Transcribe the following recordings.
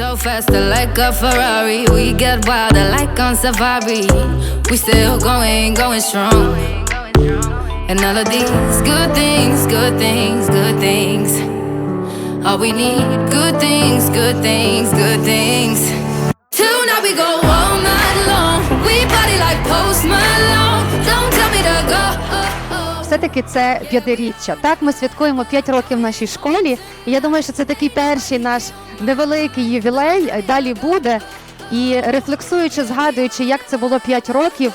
so faster like a Ferrari. We get wilder like on safari. We still going, going strong. And all of these good things, good things, good things. All we need, good things, good things, good things. Tonight we go all night long. We party like Post Malone. Все-таки це п'ятиріччя. Так, ми святкуємо 5 років в нашій школі. І я думаю, що це такий перший наш невеликий ювілей, далі буде. І рефлексуючи, згадуючи, як це було 5 років,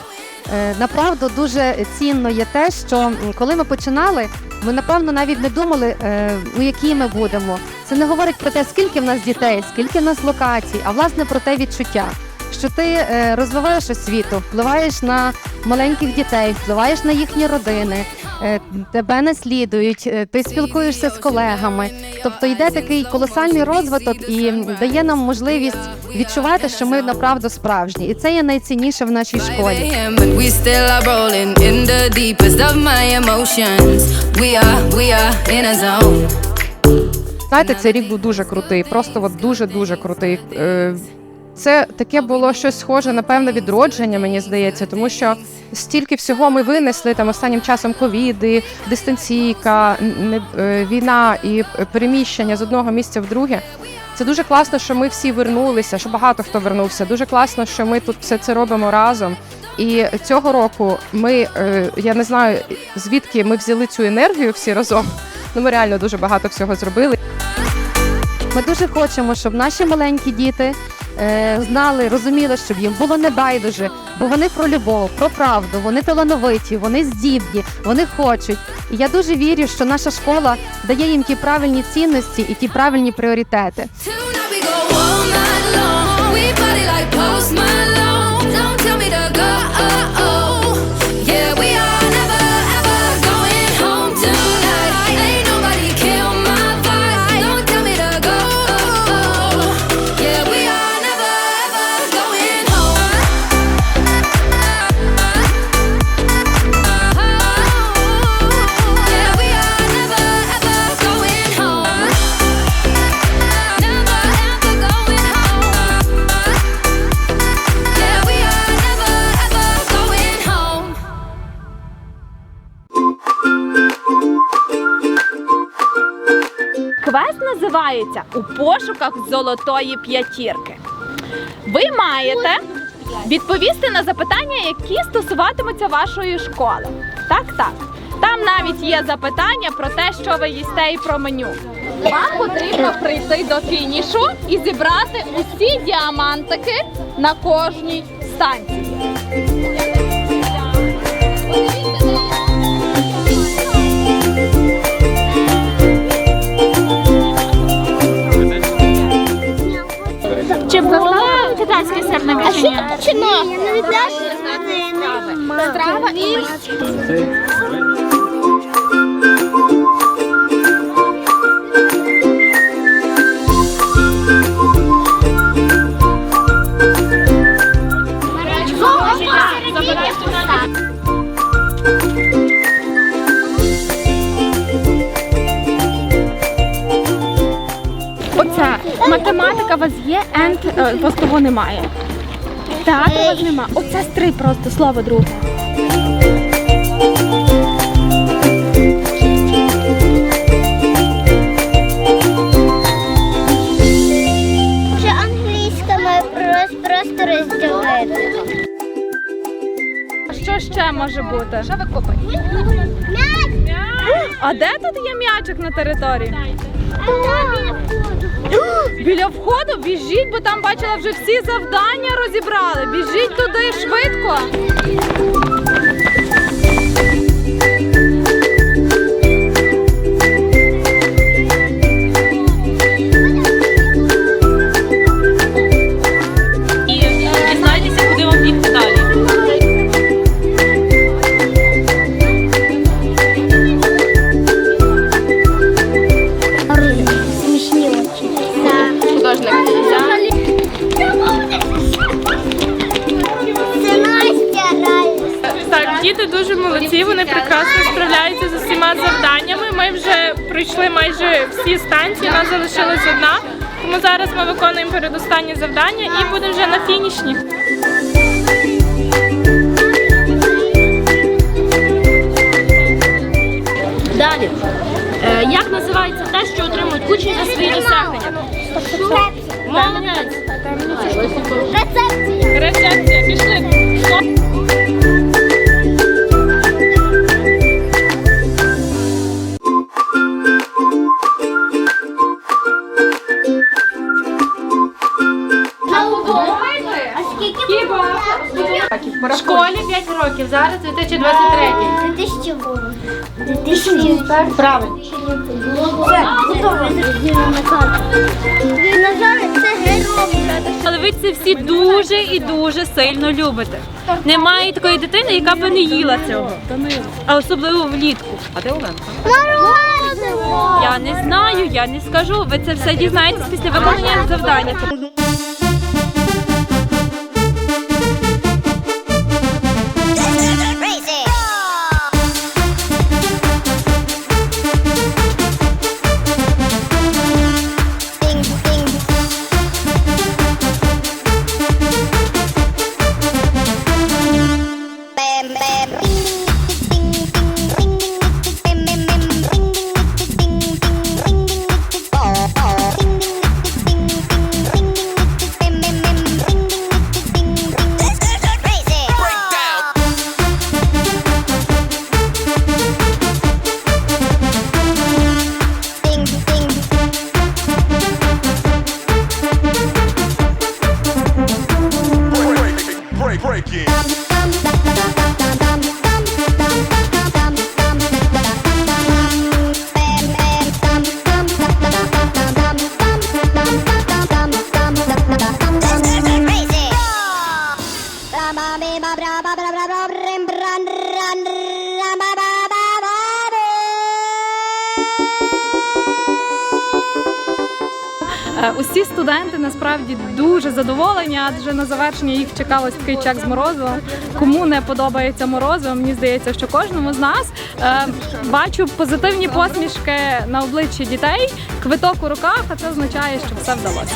е, направду дуже цінно є те, що коли ми починали, ми напевно навіть не думали, е, у якій ми будемо. Це не говорить про те, скільки в нас дітей, скільки в нас локацій, а власне про те відчуття. Що ти е, розвиваєш освіту, впливаєш на маленьких дітей, впливаєш на їхні родини, тебе наслідують, е, ти спілкуєшся з колегами. Тобто йде такий колосальний розвиток і дає нам можливість відчувати, що ми направду справжні, і це є найцінніше в нашій школі. Знаєте, цей рік був дуже крутий, просто от дуже дуже крутий. Це таке було щось схоже, напевно, відродження, мені здається, тому що стільки всього ми винесли там останнім часом ковіди, дистанційка, е, війна і переміщення з одного місця в друге. Це дуже класно, що ми всі вернулися, що багато хто вернувся. Дуже класно, що ми тут все це робимо разом. І цього року ми, е, я не знаю звідки ми взяли цю енергію всі разом. Ну ми реально дуже багато всього зробили. Ми дуже хочемо, щоб наші маленькі діти знали, розуміли, щоб їм було не байдуже, бо вони про любов, про правду, вони талановиті, вони здібні, вони хочуть. І я дуже вірю, що наша школа дає їм ті правильні цінності і ті правильні пріоритети. Називається У пошуках золотої п'ятірки. Ви маєте відповісти на запитання, які стосуватимуться вашої школи. Так, так. Там навіть є запитання про те, що ви їсте і про меню. Вам потрібно прийти до фінішу і зібрати усі діамантики на кожній станції. Чи було китайське сирники чи ні? Страва і є, енд е, у вас того немає. Так, у вас нема. Оце стри просто слово друге. Чи англійська ми просто, просто розділити? А що ще може бути? Що ви купите? А де тут є м'ячик на території? Біля входу біжіть, бо там бачила вже всі завдання розібрали. Біжіть туди швидко. Молодці, вони прекрасно справляються з усіма завданнями. Ми вже пройшли майже всі станції, нас залишилась одна. Тому зараз ми виконуємо передостаннє завдання і будемо вже на фінішні. Далі. Е, як називається те, що отримують учні за свої досягнення? Молодець. В школі 5 років, зараз 2023. 2000 Правильно. це герой. Але ви це всі дуже і дуже сильно любите. Немає такої дитини, яка би не їла цього. А особливо влітку. А де Оленка? Морозиво! Я не знаю, я не скажу. Ви це все дізнаєтесь після виконання завдання. Усі студенти насправді дуже задоволені, адже на завершення їх чекав ось такий чек з морозивом. Кому не подобається морозиво, мені здається, що кожному з нас е, бачу позитивні посмішки на обличчі дітей, квиток у руках, а це означає, що все вдалося.